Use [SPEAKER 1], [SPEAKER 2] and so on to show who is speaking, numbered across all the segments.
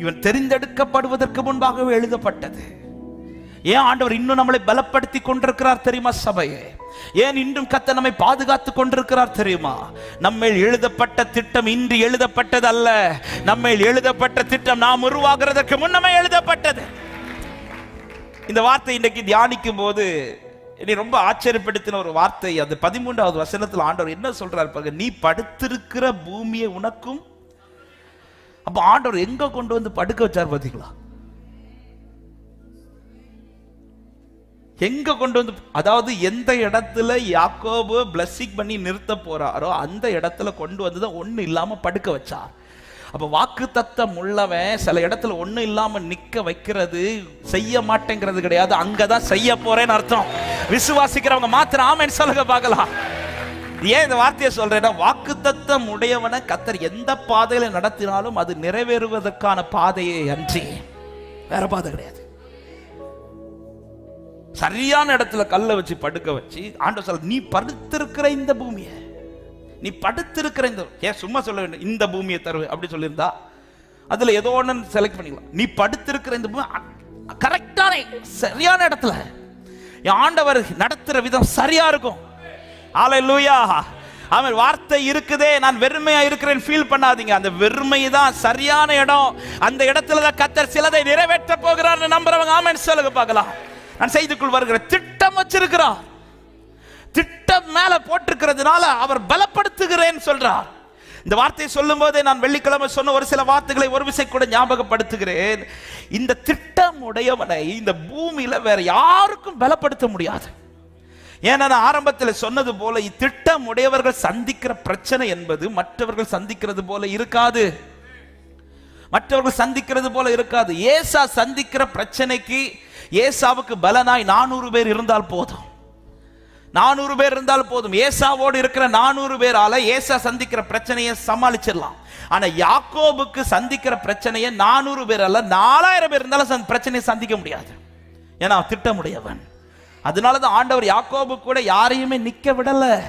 [SPEAKER 1] இவன் தெரிந்தெடுக்கப்படுவதற்கு முன்பாகவே எழுதப்பட்டது. ஏன் ஆண்டவர் இன்னும் நம்மளை பலப்படுத்தி கொண்டிருக்கிறார் தெரியுமா சபையே? ஏன் இன்றும் கத்த நம்மை பாதுகாத்து கொண்டிருக்கிறார் தெரியுமா? நம்ம எழுதப்பட்ட திட்டம் இன்று எழுதப்பட்டது அல்ல நம்ம எழுதப்பட்ட திட்டம் நாம் உருவாகிறதற்கு முன்னமே எழுதப்பட்டது. இந்த வார்த்தை இன்றைக்கு தியானிக்கும் போது என்னை ரொம்ப ஆச்சரியப்படுத்தின ஒரு வார்த்தை. அது பதிமூன்றாவது வசனத்தில் ஆண்டவர் என்ன சொல்றார் பாருங்க நீ படுத்திருக்கிற பூமியை உனக்கும் அப்ப ஆண்டவர் எங்க கொண்டு வந்து படுக்க வச்சார் பாத்தீங்களா? எங்க கொண்டு வந்து அதாவது எந்த இடத்துல யாக்கோபு பிளஸ்ஸிங் பண்ணி நிறுத்த போறாரோ அந்த இடத்துல கொண்டு வந்து தான் ஒன்றும் இல்லாம படுக்க வச்சார். அப்ப வாக்கு தத்தம் உள்ளவன் சில இடத்துல ஒண்ணு இல்லாம நிக்க வைக்கிறது செய்ய மாட்டேங்கிறது கிடையாது. அங்கதான் செய்ய போறேன்னு அர்த்தம். விசுவாசிக்கிறவங்க மாத்திரம் ஆமென் சொல்லுங்க பார்க்கலாம். ஏன் இந்த வார்த்தையை சொல்றேன்னா வாக்கு தத்தம் உடையவனை கத்தர் எந்த பாதையில நடத்தினாலும் அது நிறைவேறுவதற்கான பாதையை அன்றி. வேற பாதை கிடையாது. சரியான இடத்துல கல்லை வச்சு படுக்க வச்சு ஆண்டவர் சொல்ல நீ படுத்திருக்கிற இந்த பூமியை நீ படுத்திருக்கிற இந்த ஏன் சும்மா சொல்ல வேண்டும் இந்த பூமியை தருவு அப்படி சொல்லியிருந்தா அதுல ஏதோ ஒன்று செலக்ட் பண்ணிக்கலாம். நீ படுத்திருக்கிற இந்த பூமி கரெக்டான சரியான இடத்துல ஆண்டவர் நடத்துற விதம் சரியா இருக்கும். ஆலை லூயா அவன் வார்த்தை இருக்குதே நான் வெறுமையா இருக்கிறேன் ஃபீல் பண்ணாதீங்க. அந்த வெறுமை தான் சரியான இடம். அந்த இடத்துல தான் கத்தர் சிலதை நிறைவேற்ற போகிறார் நம்புறவங்க ஆமென் சொல்லுங்க பார்க்கலாம். நான் செய்திக்குள் வருகிற திட்டம் வச்சிருக்கிறார். திட்டம் மேல போட்டிருக்கிறதுனால அவர் பலப்படுத்துகிறேன் சொல்றார். இந்த வார்த்தையை சொல்லும் போதே நான் வெள்ளிக்கிழமை சொன்ன ஒரு சில வார்த்தைகளை ஒரு விசை கூட ஞாபகப்படுத்துகிறேன். இந்த திட்டம் உடையவனை இந்த பூமியில வேற யாருக்கும் பலப்படுத்த முடியாது. ஏன்னா நான் ஆரம்பத்தில் சொன்னது போல இத்திட்டம் உடையவர்கள் சந்திக்கிற பிரச்சனை என்பது மற்றவர்கள் சந்திக்கிறது போல இருக்காது. மற்றவர்கள் சந்திக்கிறது போல இருக்காது. ஏசா சந்திக்கிற பிரச்சனைக்கு ஏசாவுக்கு பலனாய் நானூறு பேர் இருந்தால் போதும். நானூறு பேர் இருந்தால் போதும். ஏசாவோடு இருக்கிற நானூறு பேரால ஏசா சந்திக்கிற பிரச்சனையை சமாளிச்சிடலாம். ஆனா யாக்கோபுக்கு சந்திக்கிற பிரச்சனையை நானூறு பேர் அல்ல நாலாயிரம் பேர் இருந்தாலும் பிரச்சனையை சந்திக்க முடியாது. ஏன்னா திட்டமுடையவன். அதனால தான் ஆண்டவர் யாக்கோபு கூட யாரையுமே நிக்க விடல.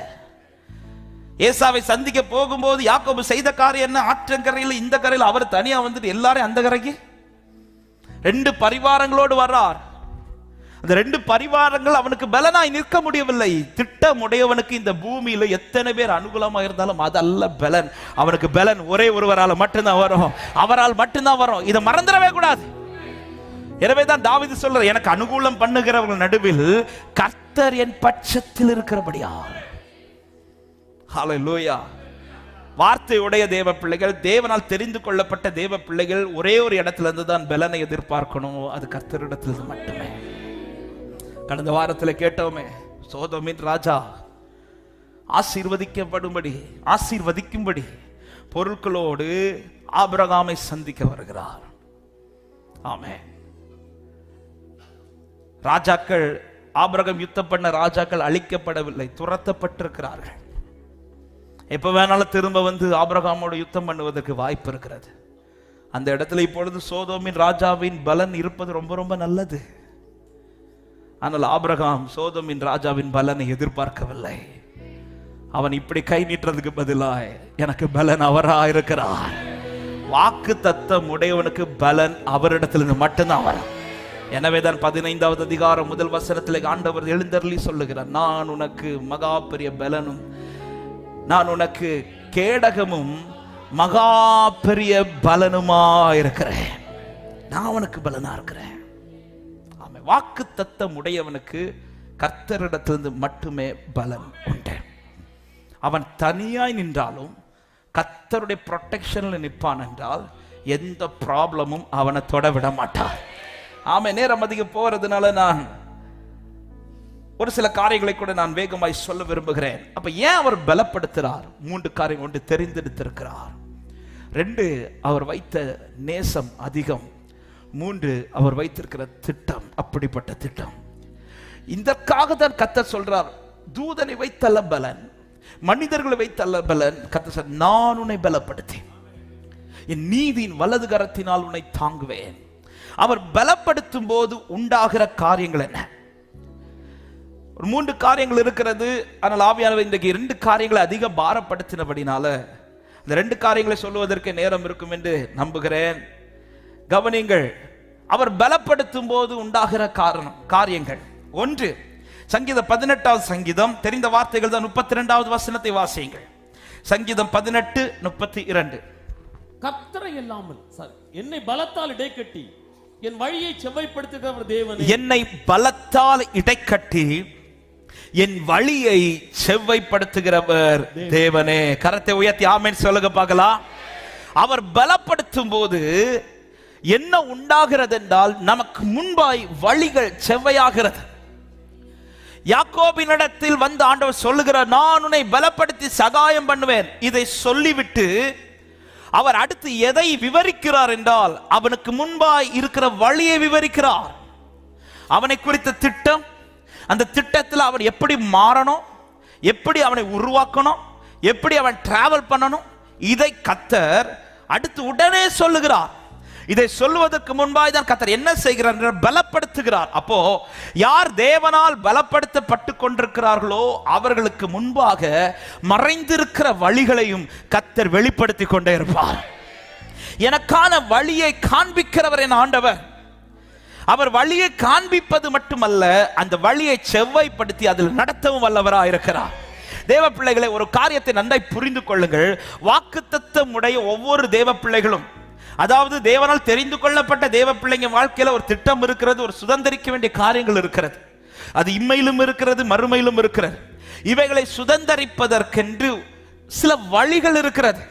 [SPEAKER 1] ஏசாவை சந்திக்க போகும்போது யாக்கோபு செய்த காரியம் என்ன? ஆற்றங்கரையில் இந்த கரையில் அவர் தனியா வந்துட்டு எல்லாரும் அந்த கரைக்கு? ரெண்டு பரிவாரங்களோடு வர்றார். அந்த ரெண்டு பரிவாரங்கள் அவனுக்கு பலனாய் நிற்க முடியவில்லை. திட்டமுடையவனுக்கு இந்த பூமியில எத்தனை பேர் அனுகூலமாக இருந்தாலும் அதல்ல பலன். அவனுக்கு பலன் ஒரே ஒருவரால் மட்டும்தான் வரும். அவரால் மட்டும்தான் வரும். இதை மறந்துடவே கூடாது. எனவே தான் தாவிது சொல்ற எனக்கு அனுகூலம் பண்ணுகிறவர்கள் நடுவில் கர்த்தர் என் பட்சத்தில் இருக்கிறபடியா ஹalleluya. லூயா வார்த்தையுடைய தேவ பிள்ளைகள் தேவனால் தெரிந்து கொள்ளப்பட்ட தேவ பிள்ளைகள் ஒரே ஒரு இடத்துல இருந்து தான் பலனை எதிர்பார்க்கணும் அது கர்த்தரிடத்தில் மட்டுமே. கடந்த வாரத்தில் கேட்டோமே சோதமின் ராஜா ஆசீர்வதிக்கப்படும்படி ஆசீர்வதிக்கும்படி பொருட்களோடு ஆபிரகாமை சந்திக்க வருகிறார். ஆமே ராஜாக்கள் ஆபிரகம் யுத்தம் பண்ண ராஜாக்கள் அழிக்கப்படவில்லை துரத்தப்பட்டிருக்கிறார்கள். எப்ப வேணாலும் திரும்ப வந்து ஆபரகாமோட யுத்தம் பண்ணுவதற்கு வாய்ப்பு இருக்கிறது. அந்த இடத்துல இப்பொழுது சோதோமின் ராஜாவின் பலன் இருப்பது ரொம்ப ரொம்ப நல்லது. ஆனால் ஆபிரகாம் சோதோமின் ராஜாவின் பலனை எதிர்பார்க்கவில்லை. அவன் இப்படி கை நீட்டுறதுக்கு பதிலாய் எனக்கு பலன் அவரா இருக்கிறார். வாக்கு தத்தம் உடையவனுக்கு பலன் அவரிடத்திலிருந்து மட்டும்தான் வரும். எனவே தான் பதினைந்தாவது அதிகாரம் முதல் வசனத்தில் ஆண்டவர் எழுந்தருளி சொல்லுகிறார் நான் உனக்கு மகா பெரிய பலனும் நான் உனக்கு கேடகமும் மகா பெரிய பலனுமா இருக்கிறேன். நான் உனக்கு பலனா இருக்கிறேன். ஆமை வாக்கு தத்தம் உடையவனுக்கு கர்த்தரிடத்திலிருந்து மட்டுமே பலன் உண்டு. அவன் தனியாய் நின்றாலும் கர்த்தருடைய ப்ரொடெக்ஷன்ல நிற்பான் என்றால் எந்த ப்ராப்ளமும் அவனை தொட விட மாட்டான். ஆமை நேரம் அதிகம் போறதுனால நான் ஒரு சில காரியங்களை கூட நான் வேகமாய் சொல்ல விரும்புகிறேன். அப்ப ஏன் அவர் பலப்படுத்துகிறார் மூன்று காரியம் ஒன்று தெரிந்தெடுத்திருக்கிறார் ரெண்டு அவர் வைத்த நேசம் அதிகம். மூன்று அவர் வைத்திருக்கிற திட்டம் அப்படிப்பட்ட திட்டம். இதற்காக தான் கத்தர் சொல்றார் தூதனை வைத்தல்ல பலன் மனிதர்களை வைத்தல்ல பலன். கத்தர் சொல் நான் உன்னை பலப்படுத்தேன். என் நீதியின் வலது கரத்தினால் உன்னை தாங்குவேன். அவர் பலப்படுத்தும் போது உண்டாகிற காரியங்கள் என்ன? ஒரு மூன்று காரியங்கள் இருக்கிறது. ஆனால் ஆவியானவர் இன்றைக்கு இரண்டு காரியங்களை அதிக பாரப்படுத்தினபடினால இந்த ரெண்டு காரியங்களை சொல்லுவதற்கு நேரம் இருக்கும் என்று நம்புகிறேன். கவனிங்கள் அவர் பலப்படுத்தும் போது உண்டாகிற காரணம் காரியங்கள். ஒன்று சங்கீதம் பதினெட்டாவது சங்கீதம். தெரிந்த வார்த்தைகள் தான் முப்பத்தி ரெண்டாவது வசனத்தை வாசியுங்கள். சங்கீதம் பதினெட்டு முப்பத்தி இரண்டு.
[SPEAKER 2] கத்தரை இல்லாமல் என்னை பலத்தால் இடைக்கட்டி என் வழியை செவ்வைப்படுத்துகிறவர் தேவனே.
[SPEAKER 1] என்னை பலத்தால் இடைக்கட்டி என் வழியை செவ்வைப்படுத்துகிறவர் தேவனே. கரத்தை உயர்த்தி ஆமென் சொல்லுங்க பார்க்கலாம். அவர் பலப்படுத்தும் போது என்ன உண்டாகிறது என்றால் நமக்கு முன்பாய் வழிகள் செவ்வையாகிறது. யாக்கோபினிடத்தில் வந்து ஆண்டவர் சொல்லுகிறார் நான் உன்னை பலப்படுத்தி சகாயம் பண்ணுவேன். இதை சொல்லிவிட்டு அவர் அடுத்து எதை விவரிக்கிறார் என்றால் அவனுக்கு முன்பாய் இருக்கிற வழியை விவரிக்கிறார். அவனை குறித்த திட்டம் அந்த திட்டத்தில் அவன் எப்படி மாறணும் எப்படி அவனை உருவாக்கணும் எப்படி அவன் டிராவல் பண்ணணும் இதை கத்தர் அடுத்து உடனே சொல்லுகிறார். இதை சொல்வதற்கு முன்பாய் தான் கத்தர் என்ன செய்கிறார் என்று பலப்படுத்துகிறார். அப்போ யார் தேவனால் பலப்படுத்தப்பட்டு கொண்டிருக்கிறார்களோ அவர்களுக்கு முன்பாக மறைந்திருக்கிற வழிகளையும் கத்தர் வெளிப்படுத்தி கொண்டே இருப்பார். எனக்கான வழியை காண்பிக்கிறவர் என் ஆண்டவர். அவர் வழியை காண்பிப்பது மட்டுமல்ல அந்த வழியை செவ்வாய்ப்படுத்தி அதில் நடத்தவும் வல்லவராக இருக்கிறார். தேவ பிள்ளைகளை ஒரு காரியத்தை நன்றாய் புரிந்து கொள்ளுங்கள். வாக்குத்தத்தம் உடைய ஒவ்வொரு தேவ பிள்ளைகளும் அதாவது தேவனால் தெரிந்து கொள்ளப்பட்ட தேவ பிள்ளைங்க வாழ்க்கையில ஒரு திட்டம் இருக்கிறது ஒரு சுதந்திரிக்க வேண்டிய காரியங்கள் இருக்கிறது. அது இம்மையிலும் இருக்கிறது மறுமையிலும் இருக்கிறது. இவைகளை சுதந்திரிப்பதற்கென்று சில வழிகள் இருக்கிறது.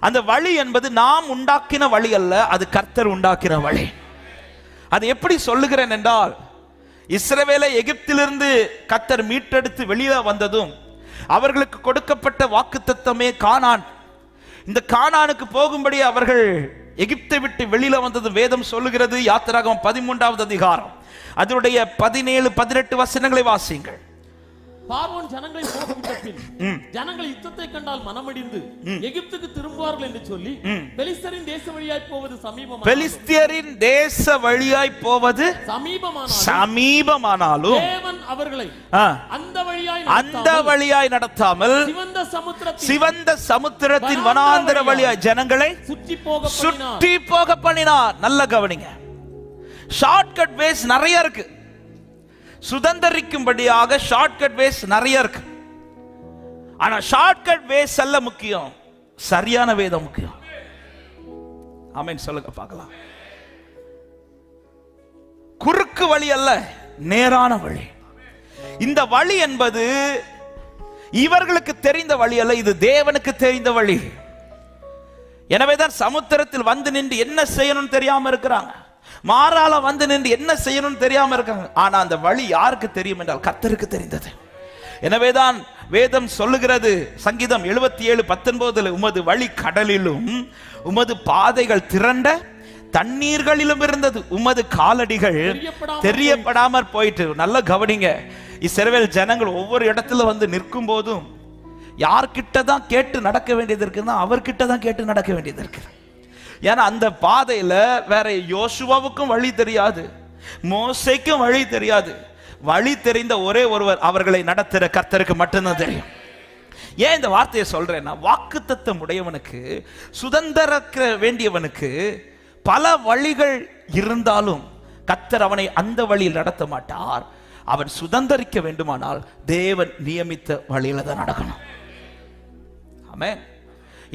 [SPEAKER 1] அந்த வழி என்பது நாம் உண்டாக்கின வழி அல்ல அது கர்த்தர் உண்டாக்கின வழி. அது எப்படி சொல்லுகிறேன் என்றால் இஸ்ரவேலை எகிப்திலிருந்து கத்தர் மீட்டெடுத்து வெளியே வந்ததும் அவர்களுக்கு கொடுக்கப்பட்ட வாக்குத்தத்தமே கானான். இந்த கானானுக்கு போகும்படி அவர்கள் எகிப்தை விட்டு வெளியில வந்தது வேதம் சொல்லுகிறது. யாத்திராகம் பதிமூன்றாவது அதிகாரம். அதனுடைய பதினேழு பதினெட்டு வசனங்களை வாசியுங்கள்.
[SPEAKER 2] பார்வோன் ஜனங்களை போகவிட்ட பின் ஜனங்கள் யுத்தத்தை கண்டால் மனமடிந்து எகிப்துக்கு திரும்புவார்கள் என்று சொல்லி பெலிஸ்தரின் தேச வழியாய் போவது சமீபமாக
[SPEAKER 1] பெலிஸ்தியரின் தேச வழியாய் போவது
[SPEAKER 2] சமீபமான
[SPEAKER 1] சமீபமானாலும்
[SPEAKER 2] தேவன் அவர்களை அந்த வழியாய்
[SPEAKER 1] அந்த வழியாய் நடத்தாமல்
[SPEAKER 2] சிவந்த சமுத்திரத்தில்
[SPEAKER 1] சிவந்த சமுத்திரத்தின் வனாந்திர வழியாய் ஜனங்களை
[SPEAKER 2] சுற்றி போக
[SPEAKER 1] சுற்றி போக பண்ணினார். நல்ல கவனிங்க. ஷார்ட்கட் வேஸ் நிறைய இருக்கு. சுதந்திரிக்கும்படியாக ஷார்ட்கட் வேஸ் நிறைய இருக்கு. ஆனா ஷார்ட்கட் வேஸ் அல்ல முக்கியம். சரியான வேதம் முக்கியம். ஆமீன். சொல்லுங்க பார்க்கலாம். குறுக்கு வழி அல்ல நேரான வழி. இந்த வழி என்பது இவர்களுக்கு தெரிந்த வழி அல்ல இது தேவனுக்கு தெரிந்த வழி. எனவேதான் சமுத்திரத்தில் வந்து நின்று என்ன செய்யணும்னு தெரியாம இருக்கிறாங்க. மாறால வந்து நின்று என்ன செய்யணும்னு தெரியாம இருக்காங்க. ஆனா அந்த வழி யாருக்கு தெரியும் என்றால் கர்த்தருக்கு தெரிந்தது. எனவேதான் வேதம் சொல்லுகிறது சங்கீதம் எழுபத்தி ஏழு பத்தொன்பதுல உமது வழி கடலிலும் உமது பாதைகள் திரண்ட தண்ணீர்களிலும் இருந்தது. உமது காலடிகள் தெரியப்படாமற் போயிட்டு நல்ல கவனிங்க. இஸ்ரவேல் ஜனங்கள் ஒவ்வொரு இடத்துல வந்து நிற்கும் போதும் யார்கிட்ட தான் கேட்டு நடக்க வேண்டியது இருக்குன்னா அவர்கிட்ட தான் கேட்டு நடக்க வேண்டியது இருக்கு ஏன்னா அந்த பாதையில வேற யோசுவாவுக்கும் வழி தெரியாது மோசைக்கும் வழி தெரியாது. வழி தெரிந்த ஒரே ஒருவர் அவர்களை நடத்துகிற கர்த்தருக்கு மட்டும்தான் தெரியும். ஏன் இந்த வார்த்தையை சொல்றேன்னா வாக்குத்தத்தம் உடையவனுக்கு சுதந்திரக்க வேண்டியவனுக்கு பல வழிகள் இருந்தாலும் கத்தர் அவனை அந்த வழியில் நடத்த மாட்டார். அவன் சுதந்திரிக்க வேண்டுமானால் தேவன் நியமித்த வழியில தான் நடக்கணும். ஆமென்.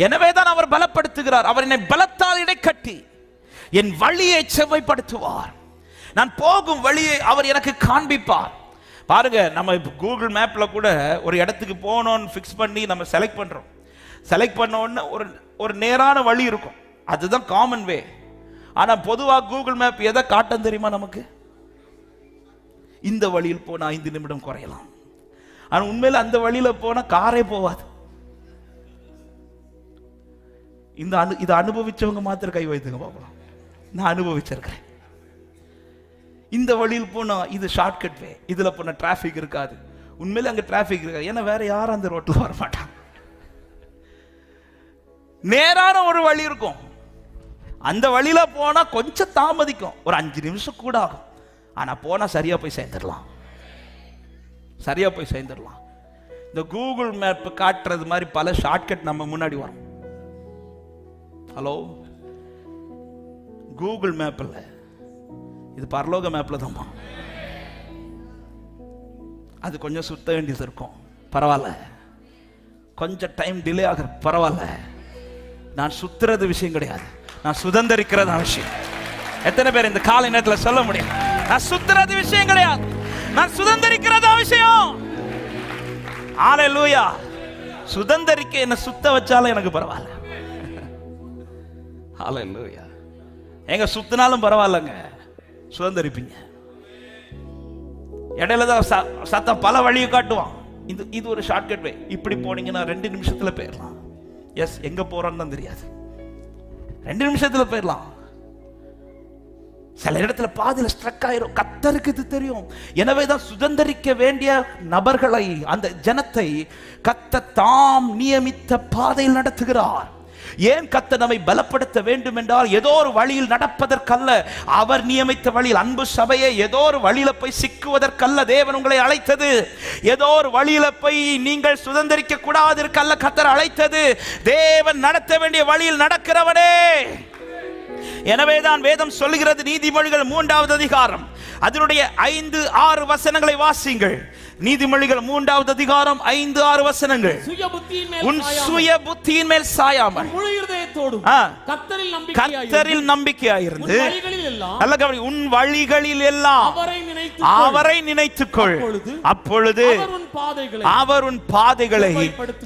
[SPEAKER 1] எனவேதான் அவர் பலப்படுத்துகிறார். அவர் என்னை பலத்தால் இடைக்கட்டி. என் வழியை செவ்வைப்படுத்துவார். நான் போகும் வழியை அவர் எனக்கு காண்பிப்பார். பாருங்க நம்ம இப்போ கூகுள் மேப்பில் கூட ஒரு இடத்துக்கு போகணும்னு ஃபிக்ஸ் பண்ணி நம்ம செலக்ட் பண்ணுறோம் செலக்ட் பண்ணோன்னு ஒரு ஒரு நேரான வழி இருக்கும். அதுதான் காமன் வே ஆனால் பொதுவாக கூகுள் மேப் எதை காட்டும் தெரியுமா நமக்கு? இந்த வழியில் போனால் ஐந்து நிமிடம் குறையலாம். ஆனால் உண்மையில் அந்த வழியில் போனால் காரே போகாது இந்த அனு இதை அனுபவிச்சவங்க மாத்திரம் கை வைத்துங்க பார்க்கலாம் நான் அனுபவிச்சிருக்கிறேன். இந்த வழியில் போனால் இது ஷார்ட்கட் வே இதில் போனா டிராஃபிக் இருக்காது. உண்மையிலே அங்கே டிராஃபிக் இருக்காது. ஏன்னா வேற யாரும் அந்த ரோட்டில் வர மாட்டாங்க. நேரான ஒரு வழி இருக்கும். அந்த வழியில போனா கொஞ்சம் தாமதிக்கும். ஒரு அஞ்சு நிமிஷம் கூட ஆகும். ஆனா போனா சரியா போய் சேர்ந்துடலாம். சரியா போய் சேர்ந்துடலாம். இந்த கூகுள் மேப் காட்டுறது மாதிரி பல ஷார்ட்கட் நம்ம முன்னாடி வரும். ஹலோ கூகுள் மேப்பில் இது பரலோக மேப்பில் தான்மா. அது கொஞ்சம் சுத்த வேண்டியது இருக்கும். பரவாயில்ல. கொஞ்சம் டைம் டிலே ஆகிற பரவாயில்ல. நான் சுத்துறது விஷயம் கிடையாது. நான் சுதந்திரிக்கிறது விஷயம். எத்தனை பேர் இந்த காலை நேரத்தில் சொல்ல முடியும்? நான் சுத்துறது விஷயம் கிடையாது. நான் சுதந்திரிக்கிறது விஷயம். ஆலை லூயா சுதந்திரிக்க என்ன சுத்த வச்சாலும் எனக்கு பரவாயில்ல. ஆலை இல்லையா எங்க சுத்தினாலும் பரவாயில்லங்க. சுதந்திரிப்பீங்க. இடையில தான் ச- சத்தம் பல வழியை காட்டுவான். இது இது ஒரு ஷார்ட்கட் வே இப்படி போனீங்கன்னா ரெண்டு நிமிஷத்துல போயிடலாம். எஸ் எங்க போறோம்னு தான் தெரியாது. ரெண்டு நிமிஷத்துல போயிடலாம். சில இடத்துல பாதியில் ஸ்ட்ரக் ஆயிரும். கத்தருக்கு இது தெரியும். எனவே தான் சுதந்திரிக்க வேண்டிய நபர்களை அந்த ஜனத்தை கத்த தாம் நியமித்த பாதையில் நடத்துகிறார். ஏன் கத்த நம்மை பலப்படுத்த வேண்டும் என்றால் ஏதோ ஒரு வழியில் நடப்பதற்கல்ல? அவர் நியமித்த வழியில் அன்பு சபையை ஏதோ ஒரு வழியில போய் சிக்குவதற்கல்ல? தேவன் உங்களை அழைத்தது. ஏதோ ஒரு வழியில போய் நீங்கள் சுதந்திரிக்க கூடாதற்கல்ல கத்தர் அழைத்தது. தேவன் நடத்த வேண்டிய வழியில் நடக்கிறவனே. எனவேதான் வேதம் சொல்லுகிறது நீதிமொழிகள் மூன்றாவது அதிகாரம். அதனுடைய ஐந்து ஆறு வசனங்களை வாசிங்கள் நீதிமொழிகள் மூன்றாவது அதிகாரம் ஐந்து ஆறு வசனங்கள். உன் சுய புத்தியின் மேல் சாயாமல்.
[SPEAKER 2] கத்தரில் நம்பிக்கையாயிருந்து உன் வழிகளில் எல்லாம்
[SPEAKER 1] நல்ல கவனி உன் வழிகளில் எல்லாம்
[SPEAKER 2] அவரை நினைத்து
[SPEAKER 1] அவரை நினைத்துக்கொள்.
[SPEAKER 2] அப்பொழுது அவர் உன் பாதைகளை.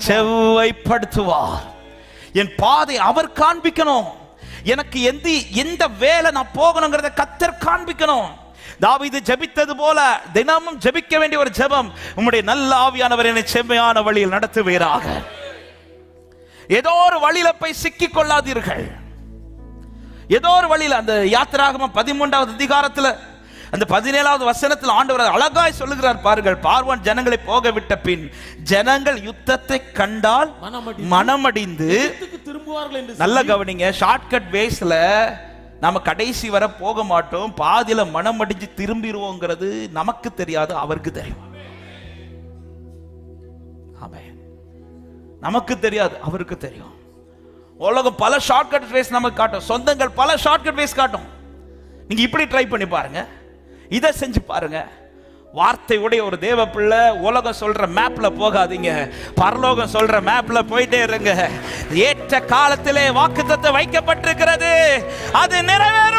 [SPEAKER 2] செவ்வைப்படுத்துவார்.
[SPEAKER 1] என் பாதை அவர் காண்பிக்கணும். எனக்கு எந்த எந்த வேலை நான் போகணுங்கிறத கத்தர் காண்பிக்கணும். தாவீது ஜெபித்தது போல தினமும் ஜெபிக்க வேண்டிய ஒரு ஜெபம் உம்முடைய நல்ல ஆவியானவர் என்னை செம்மையான வழியில் நடத்துவீராக. ஏதோ ஒரு வழியில போய் சிக்கிக் கொள்ளாதீர்கள். ஏதோ ஒரு வழியில அந்த யாத்திராகமம் பதிமூன்றாவது அதிகாரத்துல அந்த பதினேழாவது வசனத்தில் ஆண்டவர் அழகாய் சொல்லுகிறார் பாருங்கள். பார்வான் ஜனங்களை போக விட்ட பின் ஜனங்கள் யுத்தத்தை கண்டால்
[SPEAKER 2] மனமடி
[SPEAKER 1] மனமடிந்து
[SPEAKER 2] திரும்புவார்கள் என்று
[SPEAKER 1] நல்ல கவனிங்க ஷார்ட்கட் வேஸ்ல நம்ம கடைசி வரை போக மாட்டோம். பாதியில மனமடிஞ்சு திரும்பிடுவோங்கிறது நமக்கு தெரியாது அவருக்கு தெரியும். ஆமென். நமக்கு தெரியாது அவருக்கு தெரியும். உலகம் பல ஷார்ட்கட் வேஸ் நமக்கு காட்டும். சொந்தங்கள் பல ஷார்ட்கட் வேஸ் காட்டும். நீங்க இப்படி ட்ரை பண்ணி பாருங்க. இதை செஞ்சு பாருங்க. வார்த்தையுடைய ஒரு தேவ பிள்ளை உலகம் சொல்ற மேப்ல போகாதீங்க. பரலோகம் சொல்ற மேப்ல போயிட்டே இருங்க. ஏ காலத்திலே வாக்குத்தத்தை வைக்கப்பட்டிருக்கிறது. அது நிறைவேற